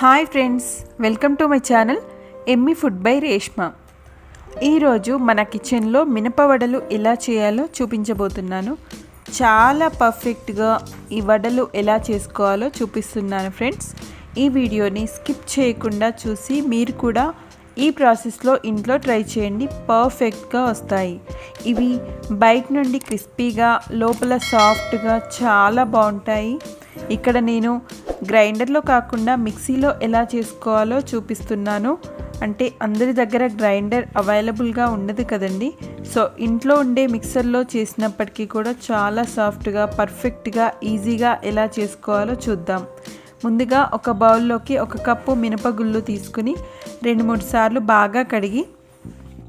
Hi friends welcome to my channel Emmi food by Reshma. ఈరోజు మన కిచెన్లో మినప వడలు ఎలా చేయాలో చూపించబోతున్నాను. చాలా పర్ఫెక్ట్గా ఈ వడలు ఎలా చేసుకోవాలో చూపిస్తున్నాను ఫ్రెండ్స్. ఈ వీడియోని స్కిప్ చేయకుండా చూసి మీరు కూడా ఈ ప్రాసెస్లో ఇంట్లో ట్రై చేయండి పర్ఫెక్ట్గా వస్తాయి. ఇవి బయట నుండి క్రిస్పీగా లోపల సాఫ్ట్గా చాలా బాగుంటాయి. ఇక్కడ నేను గ్రైండర్లో కాకుండా మిక్సీలో ఎలా చేసుకోవాలో చూపిస్తున్నాను. అంటే అందరి దగ్గర గ్రైండర్ అవైలబుల్గా ఉండదు కదండి. సో ఇంట్లో ఉండే మిక్సర్లో చేసినప్పటికీ కూడా చాలా సాఫ్ట్గా పర్ఫెక్ట్గా ఈజీగా ఎలా చేసుకోవాలో చూద్దాం. ముందుగా ఒక బౌల్లోకి ఒక కప్పు మినపగుళ్ళు తీసుకుని రెండు మూడు సార్లు బాగా కడిగి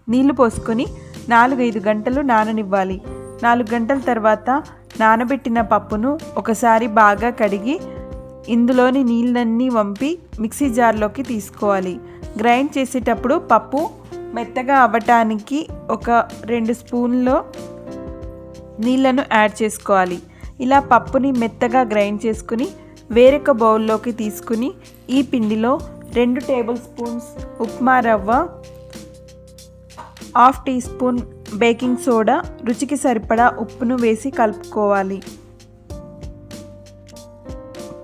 నీళ్ళు పోసుకొని నాలుగైదు గంటలు నాననివ్వాలి. నాలుగు గంటల తర్వాత నానబెట్టిన పప్పును ఒకసారి బాగా కడిగి ఇందులోని నీళ్ళన్నీ వంపి మిక్సీ జార్లోకి తీసుకోవాలి. గ్రైండ్ చేసేటప్పుడు పప్పు మెత్తగా అవ్వటానికి ఒక రెండు స్పూన్లో నీళ్ళను యాడ్ చేసుకోవాలి. ఇలా పప్పుని మెత్తగా గ్రైండ్ చేసుకుని వేరొక బౌల్లోకి తీసుకుని ఈ పిండిలో రెండు table spoons upma rava half tea spoon baking soda రుచికి సరిపడా ఉప్పును వేసి కలుపుకోవాలి.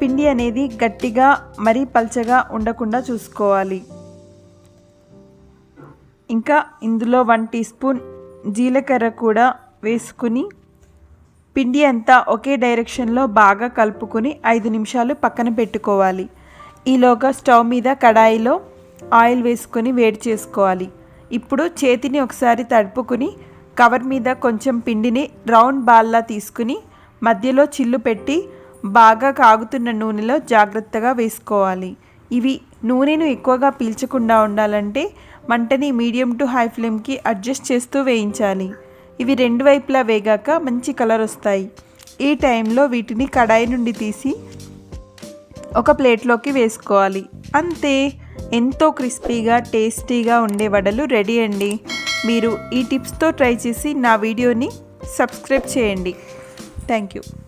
పిండి అనేది గట్టిగా మరీ పల్చగా ఉండకుండా చూసుకోవాలి. ఇంకా ఇందులో వన్ టీ స్పూన్ జీలకర్ర కూడా వేసుకుని పిండి అంతా ఒకే డైరెక్షన్లో బాగా కలుపుకొని ఐదు నిమిషాలు పక్కన పెట్టుకోవాలి. ఈలోగా స్టవ్ మీద కడాయిలో ఆయిల్ వేసుకొని వేడి చేసుకోవాలి. ఇప్పుడు చేతిని ఒకసారి తడుపుకుని కవర్ మీద కొంచెం పిండిని రౌండ్ బాల్లా తీసుకుని మధ్యలో చిల్లు పెట్టి బాగా కాగుతున్న నూనెలో జాగ్రత్తగా వేసుకోవాలి. ఇవి నూనెను ఎక్కువగా పీల్చకుండా ఉండాలంటే మంటని మీడియం టు హై ఫ్లేమ్కి అడ్జస్ట్ చేస్తూ వేయించాలి. ఇవి రెండు వైపులా వేగాక మంచి కలర్ వస్తాయి. ఈ టైంలో వీటిని కడాయి నుండి తీసి ఒక ప్లేట్లోకి వేసుకోవాలి. అంతే. ఎంతో క్రిస్పీగా టేస్టీగా ఉండే వడలు రెడీ అండి. మీరు ఈ టిప్స్తో ట్రై చేసి నా వీడియోని సబ్స్క్రైబ్ చేయండి. Thank you